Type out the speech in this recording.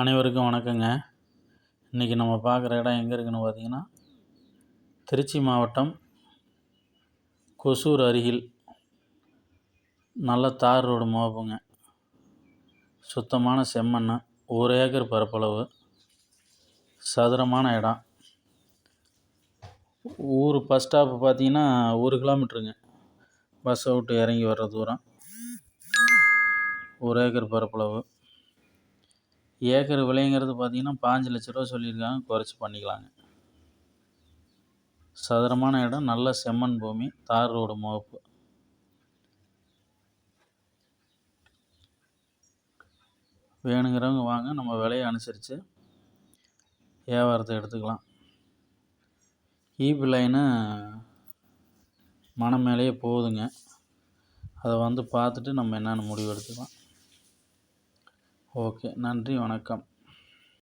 அனைவருக்கும் வணக்கங்க. இன்றைக்கி நம்ம பார்க்குற இடம் எங்கே இருக்குன்னு பார்த்தீங்கன்னா திருச்சி மாவட்டம் கொசூர் அருகில் நல்ல தார் ரோடு மோப்புங்க சுத்தமான செம்மண் ஒரு ஏக்கர் பரப்பளவு சதுரமான இடம். ஊர் பஸ் ஸ்டாப்பு பார்த்தீங்கன்னா ஒரு கிலோமீட்டருங்க. பஸ்ஸை விட்டு இறங்கி வர்ற தூரம். ஒரு ஏக்கர் பரப்பளவு. ஏக்கர் விலைங்கிறது பார்த்தீங்கன்னா பாஞ்சு லட்ச ரூபா சொல்லியிருக்காங்க. குறைச்சி பண்ணிக்கலாங்க. சதுரமான இடம் நல்ல செம்மண் பூமி தார் ரோடு முகப்பு. வேணுங்கிறவங்க வாங்க நம்ம விலையை அனுசரித்து வியாபாரத்தை எடுத்துக்கலாம். ஈபி லைனு மனம் மேலேயே போகுதுங்க. அதை வந்து பார்த்துட்டு நம்ம என்னென்னு முடிவு எடுத்துக்கலாம். ஓகே நன்றி வணக்கம்.